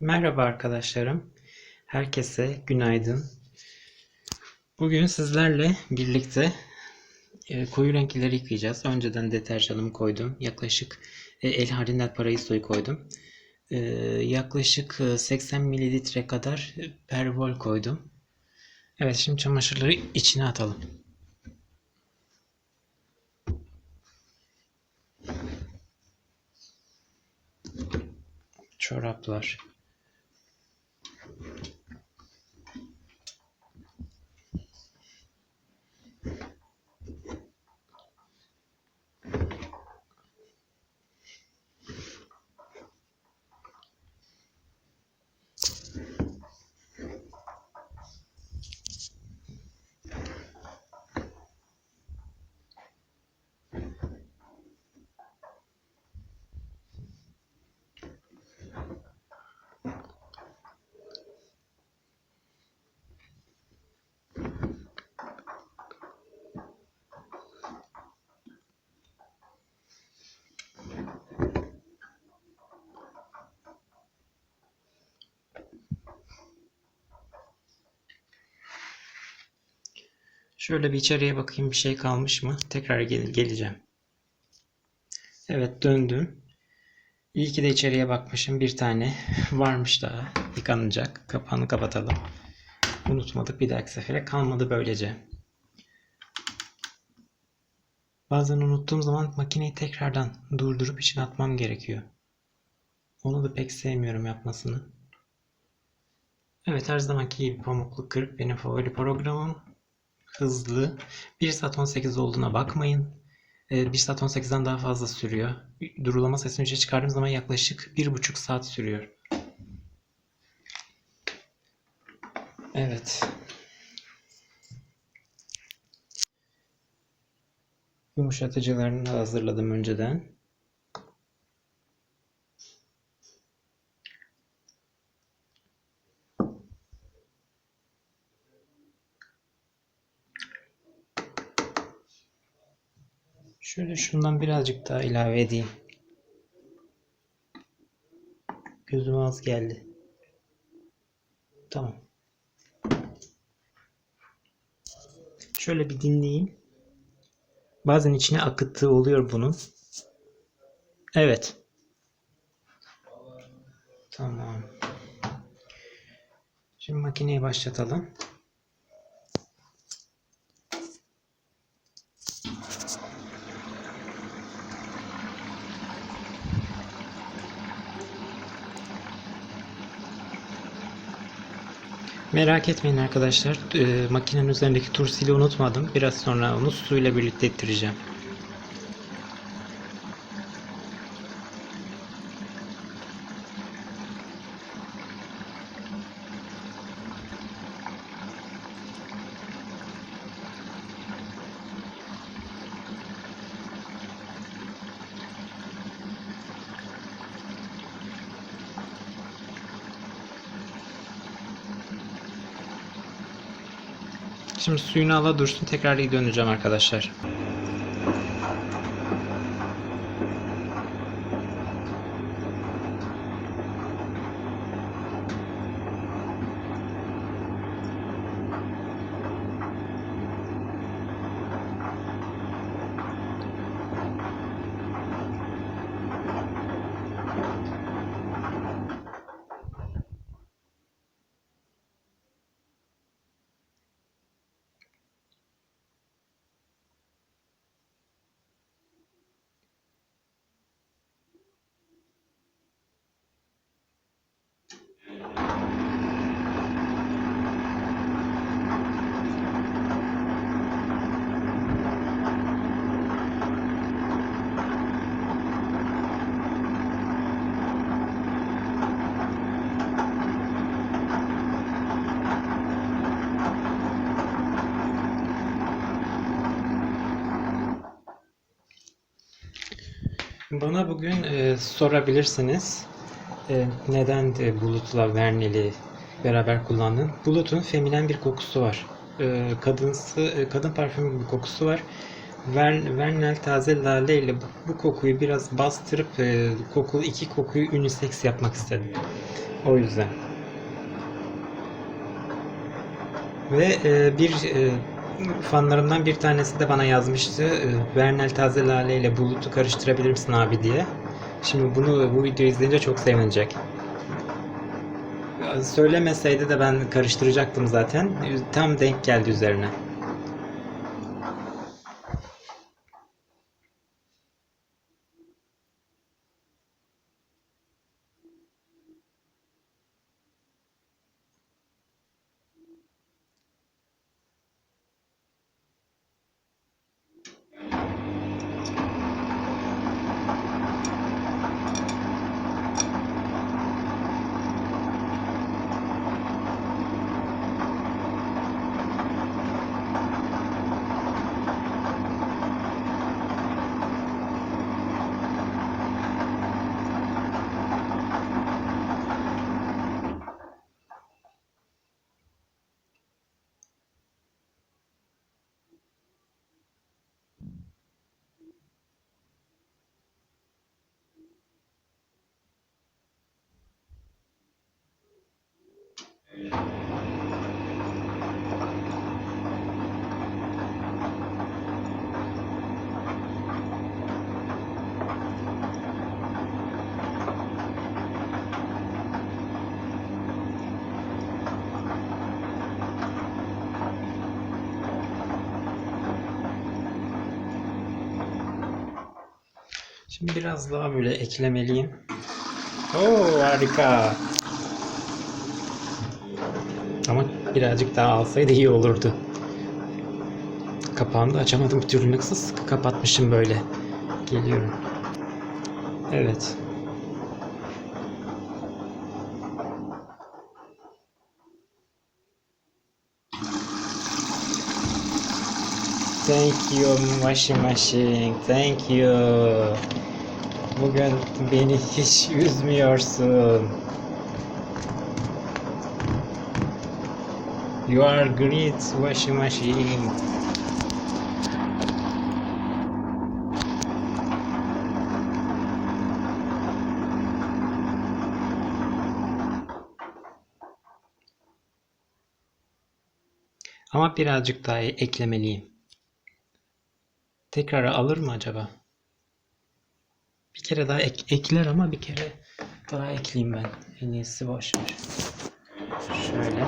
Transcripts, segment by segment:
Merhaba arkadaşlarım. Herkese günaydın. Bugün sizlerle birlikte e, koyu renkleri yıkayacağız. Önceden deterjanımı koydum. Yaklaşık e, El Harinet Paraiso'yu koydum. E, yaklaşık e, 80 mililitre kadar pervol koydum. Evet şimdi çamaşırları içine atalım. Çoraplar. Şöyle bir içeriye bakayım bir şey kalmış mı? Tekrar gel geleceğim. Evet döndüm. İyi ki de içeriye bakmışım. Bir tane varmış daha yıkanacak. Kapağını kapatalım. Unutmadık bir dahaki sefere. Kalmadı böylece. Bazen unuttuğum zaman makineyi tekrardan durdurup içine atmam gerekiyor. Onu da pek sevmiyorum yapmasını. Evet her zamanki gibi Pamuklu Kırk benim favori programım hızlı. 1 saat 18 olduğuna bakmayın. Ee, 1 saat 18'den daha fazla sürüyor. Durulama sesini 3'e çıkardığım zaman yaklaşık 1,5 saat sürüyor. Evet. Yumuşatıcılarını hazırladım önceden. Şöyle şundan birazcık daha ilave edeyim. Gözüme az geldi. Tamam. Şöyle bir dinleyeyim. Bazen içine akıttığı oluyor bunun. Evet. Tamam. Şimdi makineyi başlatalım. Merak etmeyin arkadaşlar. Ee, makinenin üzerindeki tursili unutmadım. Biraz sonra onu suyla birlikte ettireceğim. Şimdi suyunu ala dursun. Tekrar iyi döneceğim arkadaşlar. Bana bugün e, sorabilirsiniz e, neden de Bulut'la Vernel'i beraber kullandın. Bulut'un feminen bir kokusu var. E, kadınsı, e, kadın parfümü bir kokusu var. Ver, Vernel taze lale ile bu, bu kokuyu biraz bastırıp e, koku iki kokuyu unisex yapmak istedim. O yüzden. Ve e, bir e, fanlarımdan bir tanesi de bana yazmıştı. E, Vernel taze lale ile bulutu karıştırabilir misin abi diye. Şimdi bunu bu videoyu izleyince çok sevinecek. Söylemeseydi de ben karıştıracaktım zaten. Tam denk geldi üzerine. Şimdi biraz daha böyle eklemeliyim. Oo harika. Ama birazcık daha alsaydı iyi olurdu. Kapağını da açamadım bir türlü nasıl sıkı kapatmışım böyle. Geliyorum. Evet. Thank you washing machine. Thank you. Bugün beni hiç üzmüyorsun. You are great washing machine. Ama birazcık daha eklemeliyim. Tekrar alır mı acaba? Bir kere daha ek- ekler ama bir kere daha ekleyeyim ben. En iyisi boş ver. Şöyle.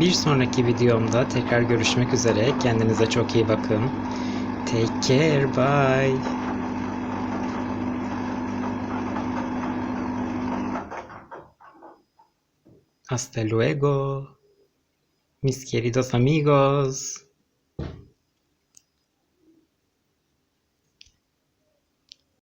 Bir sonraki videomda tekrar görüşmek üzere. Kendinize çok iyi bakın. Take care. Bye. Hasta luego, mis queridos amigos.